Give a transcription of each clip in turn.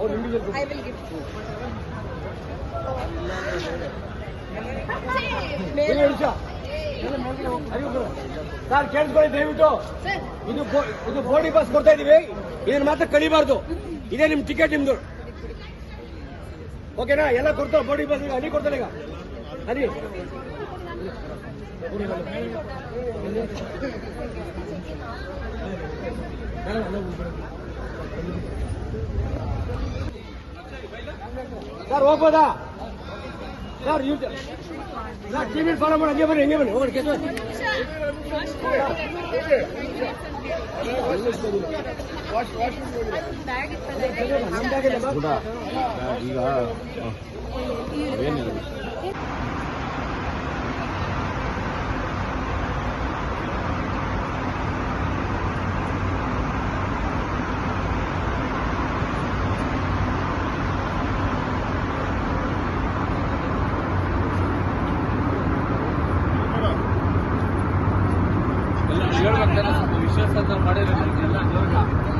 ಅವ್ರು ವಿಲ್. ನಿಮಿಷ. ಸರ್ ಕೇಳಿಸ್ಕೊಳ್ಳಿ ದಯವಿಟ್ಟು. ಇದು ಇದು ಬೋರ್ಡಿ ಬಸ್ ಕೊಡ್ತಾ ಇದೀವಿ. ಇದನ್ನ ಮಾತ್ರ ಕಳಿಬಾರ್ದು. ಇದೇ ನಿಮ್ ಟಿಕೆಟ್ ನಿಮ್ದು. ಓಕೆನಾ? ಎಲ್ಲ ಕೊಡ್ತಾವ ಬೋರ್ಡಿ ಬಸ್ ಈಗ ಹನಿ ಕೊಡ್ತಾರೆ ಈಗ. ಹನಿ ಸರ್ ಹೋಗ್ಬೋದಾ? ಸರ್ ಟಿವಿ ಫಾಲೋ ಮಾಡಿ ಹಂಗೆ ಬನ್ನಿ ಹಂಗೆ ಬನ್ನಿ ಹೋಗಿ ಈಗ ವಿಶ್ವಾಸ ಸ್ವಲ್ಪ ಎಲ್ಲ ಅಂತ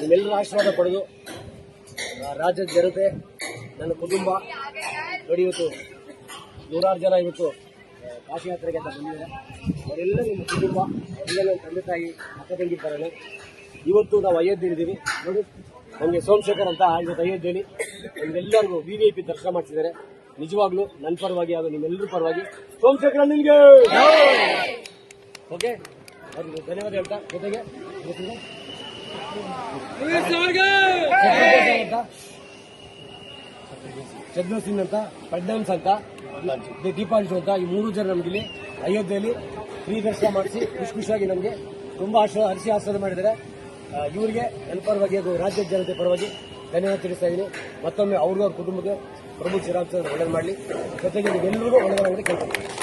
ನಿಮ್ಮೆಲ್ಲರ ಆಶೀರ್ವಾದ ಪಡೆದು ರಾಜ್ಯದ ಜನತೆ ನನ್ನ ಕುಟುಂಬ ನೋಡಿ ಇವತ್ತು ನೂರಾರು ಜನ ಇವತ್ತು ಕಾಶಿ ಯಾತ್ರೆಗೆ ಅಂತ ಬಂದಿದ್ದಾರೆ. ಅವರೆಲ್ಲ ನಿಮ್ಮ ಕುಟುಂಬ ಎಲ್ಲ ನನ್ನ ತಂದೆ ತಾಯಿ ಅಕ್ಕ ತಂಗಿ ಥರನೇ ಇವತ್ತು ನಾವು ಅಯೋಧ್ಯೆಯಲ್ಲಿದ್ದೀವಿ ನೋಡಿ ನಮಗೆ ಸೋಮಶೇಖರ್ ಅಂತ ಇವತ್ತು ಅಯೋಧ್ಯೆಯಲ್ಲಿ. ನಿಮ್ಗೆಲ್ಲರಿಗೂ ವಿ ವಿ ಐ ಪಿ ದರ್ಶನ ಮಾಡಿಸಿದ್ದಾರೆ. ನಿಜವಾಗ್ಲೂ ನನ್ನ ಪರವಾಗಿ ಹಾಗೂ ನಿಮ್ಮೆಲ್ಲರ ಪರವಾಗಿ ಸೋಮಶೇಖರ ನಿಮಗೆ ಓಕೆ ಅವ್ರಿಗೆ ಧನ್ಯವಾದ ಹೇಳ್ತಾ ಜೊತೆಗೆ ಚಂದ್ರ ಸಿಂಗ್ ಅಂತ ಫಡ್ನಮ್ಸ್ ಅಂತ ದೀಪಾಂಶು ಅಂತ ಈ ಮೂರು ಜನ ನಮಗಿಲ್ಲಿ ಅಯೋಧ್ಯೆಯಲ್ಲಿ ಫ್ರೀ ದರ್ಶನ ಮಾಡಿಸಿ ಖುಷಿ ಖುಷಿಯಾಗಿ ನಮಗೆ ತುಂಬಾ ಆಶ್ರ ಹರಿಸಿ ಆಶ್ರಯ ಮಾಡಿದ್ದಾರೆ. ಇವರಿಗೆ ನನ್ನ ಪರವಾಗಿ ಹಾಗೂ ರಾಜ್ಯದ ಜನತೆ ಪರವಾಗಿ ಧನ್ಯವಾದ ತಿಳಿಸ್ತಾ ಇದ್ದೀನಿ ಮತ್ತೊಮ್ಮೆ ಅವ್ರಿಗೂ ಅವ್ರ ಕುಟುಂಬಕ್ಕೆ ಪ್ರಭು ಶ್ರೀರಾಮಚಂದ್ರ ಒಳ್ಳೇದು ಮಾಡಲಿ. ಜೊತೆಗೆ ನೀವೆಲ್ಲರಿಗೂ ಒಳ್ಳೆಯದಾಗಲಿ ಕೇಳ್ತೀನಿ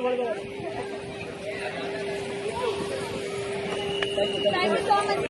Thank you. so much.